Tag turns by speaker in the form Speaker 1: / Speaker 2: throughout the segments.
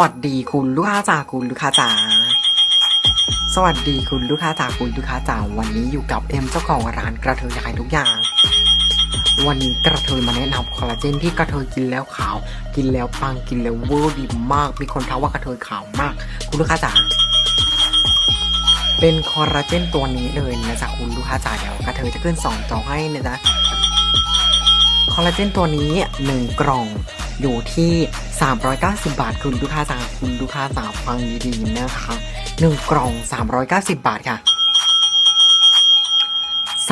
Speaker 1: วัสดีคุณลูกค้าจ๋าคุณลูกค้าจ๋าสวัสดีคุณลูกค้าจ๋าคุณลูกค้าจ๋าวันนี้อยู่กับเอ็มเจ้าของร้านกระเทยขายทุกอย่าง วันนี้กระเทยมาแนะนำคอลลาเจนที่กระเทยกินแล้วขาว กินแล้วปังกินแล้วเวอร์ดีมาก มีคนทักว่ากระเทยขาวมาก คุณลูกค้าจ๋าเป็นคอลลาเจนตัวนี้เลยนะจ๊ะคุณลูกค้าจ๋าเดี๋ยวกระเทยจะขึ้นสองจอให้นะจ๊ะคอลลาเจนตัวนี้ 1 กล่อง อยู่ที่ 390 บาทคุณลูกค้าจ๋าคุณลูกค้าจ๋าฟังดีๆนะคะ1กล่อง 390 บาทค่ะ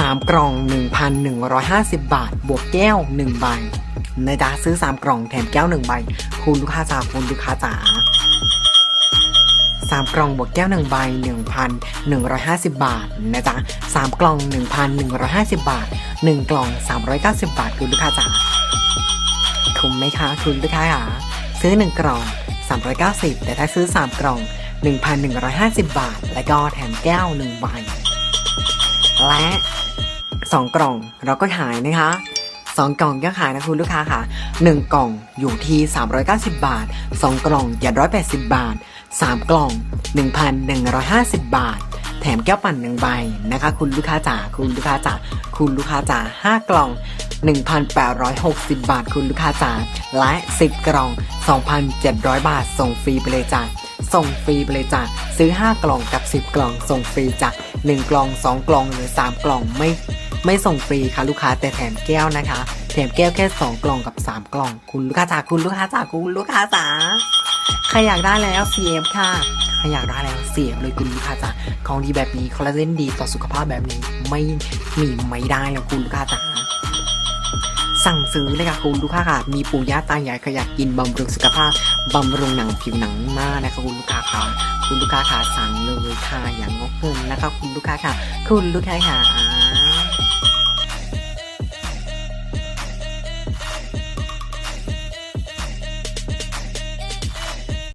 Speaker 1: 3 กล่อง 1,150 บาท บวกแก้ว 1 ใบนะจ๊ะซื้อ 3 กล่องแถมแก้ว 1 ใบ คุณลูกค้าจ๋าคุณลูกค้าจ๋าสามกล่องบวกแก้วหนึ่งใบหนึ่งพันหนึ่งร้อยห้าสิบบาทนะจ๊ะสามกล่องหนึ่งพันหนึ่งร้อยห้าสิบบาทหนึ่งกล่องสามร้อยเก้าสิบบาท คุณลูกค้าจ๋า คุ้มไหมคะ คุณลูกค้าคะซื้อหนึ่งกล่องสามร้อยเก้าสิบแต่ถ้าซื้อสามกล่องหนึ่งพันหนึ่งร้อยห้าสิบบาท แล้วก็แถมแก้วหนึ่งใบและสองกล่องเราก็ขายนะคะสองกล่องก็ขายนะคุณลูกค้าค่ะหนึ่งกล่องอยู่ที่ 390 บาทสองกล่อง 780 บาทสามกล่อง 1,150 บาท แถมแก้วปั่นหนึ่งใบนะคะ คุณลูกค้าจ๋าคุณลูกค้าจ๋าคุณลูกค้าจ๋าห้ากล่อง 1,860 บาทคุณลูกค้าจ๋าและ 10 กล่อง 2,700 บาท ส่งฟรีไปเลยจ้ะส่งฟรีไปเลยจ้ะซื้อ 5 กล่องกับ 10 กล่องส่งฟรีจ้ะ1กล่อง 2 กล่องหรือ 3 กล่องไม่ไม่ส่งฟรีค่ะลูกค้าแต่แถมแก้วนะคะ แถมแก้วแค่ 2 กล่องกับ 3 กล่อง คุณลูกค้าจ๋าคุณลูกค้าจ๋าคุณลูกค้าจ๋าใครอยากได้แล้ว CF ค่ะใครอยากได้แล้ว CF เลยคุณลูกค้าจ๋าของดีแบบนี้คอลลาเจนดีต่อสุขภาพแบบนี้ไม่มีไม่ได้แล้วคุณลูกค้าจ๋า สั่งซื้อเลยค่ะคุณลูกค้าค่ะ มีปู่ย่าตายายขยะกกินบำรุงสุขภาพบำรุงหนังผิวหนังหน้านะคะคุณลูกค้าค่ะคุณลูกค้าค่ะสั่งเลยค่ะอย่างงกเงินนะคะคุณลูกค้าค่ะ คุณลูกค้าค่ะ